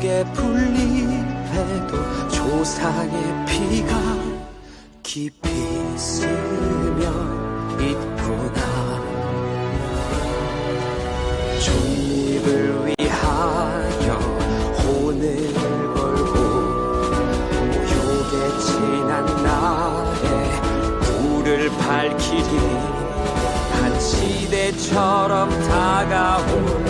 한 폭의 풀잎에도 조상의 피가 깊이 스며 있구나 종립을 위하여 혼을 걸고 모욕에 지난 날에 불을 밝히리 한 시대처럼 다가올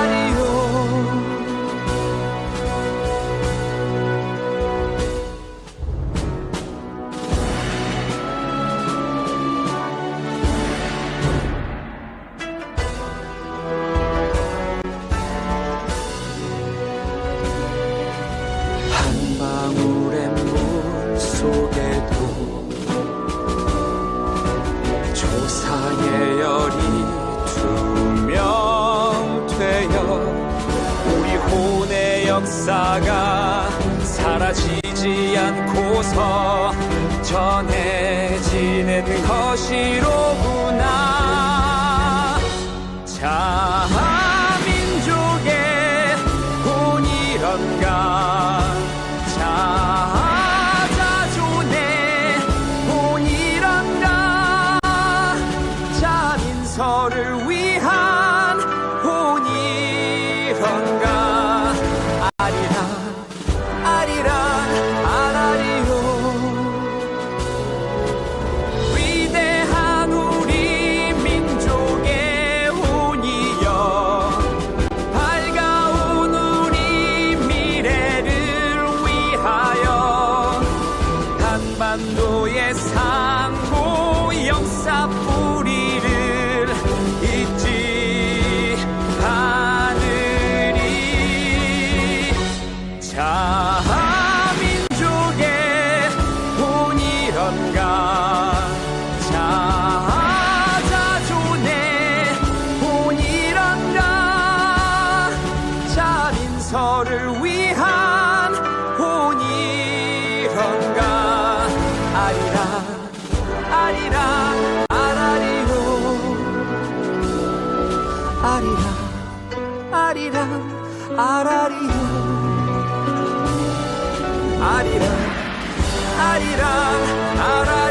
역사가 사라지지 않고서 전해지는 것이로구나. 자 민족의 본이런가 자자존의 본이런가 자민서를 아리랑 아라리요 아리랑 아라리요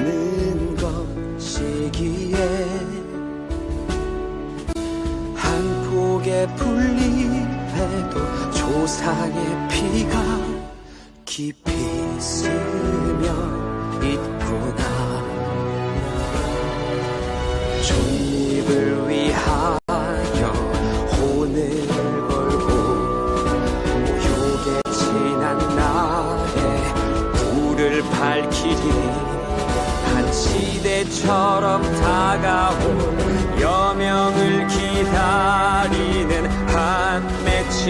있는 것이기에 한 폭의 풀잎에도 조상의 피가 깊이 스며 있구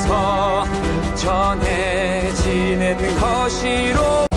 않고서 전해지는 것이로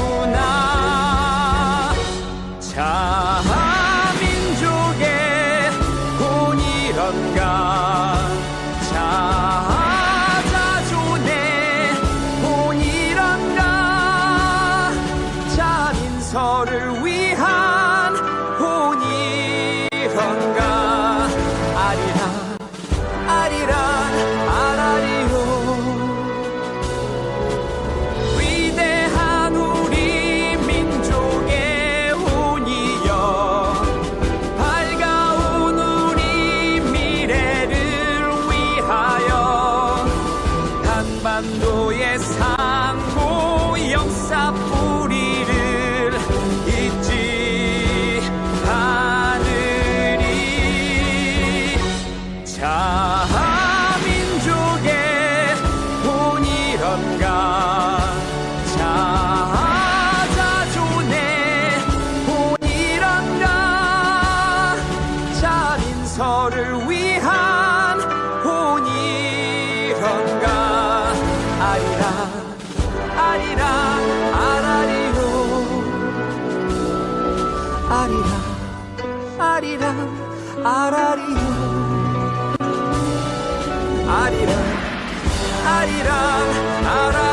한반도의 상고 역사 뿌 아라리요 아리랑 아리랑 아라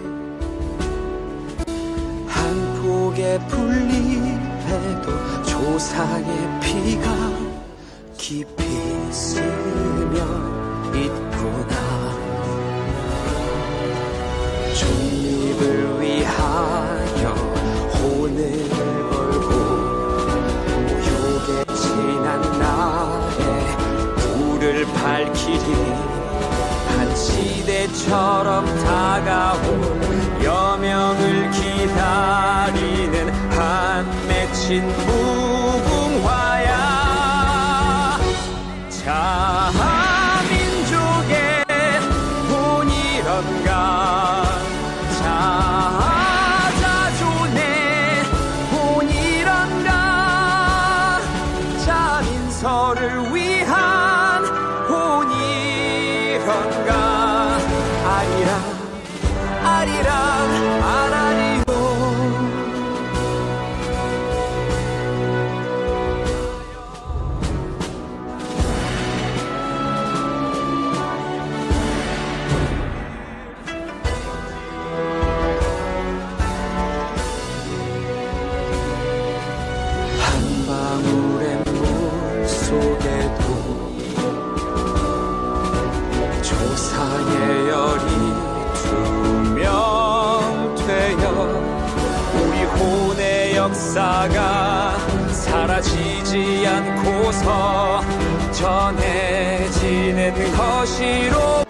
한 폭의 풀잎에도 조상의 피가 깊이 스며 있구나. 독립을 위하여 혼을 걸고 모욕에 지난 날에 불을 밝히리. 한 시대처럼 다가올 여명을 기다리는 한 신부궁화야. 자민족의 본이런가 자자존의 본이런가 자민서를 위한 본이런가 아리라 아리라. 역사가 사라지지 않고서 전해지는 것이로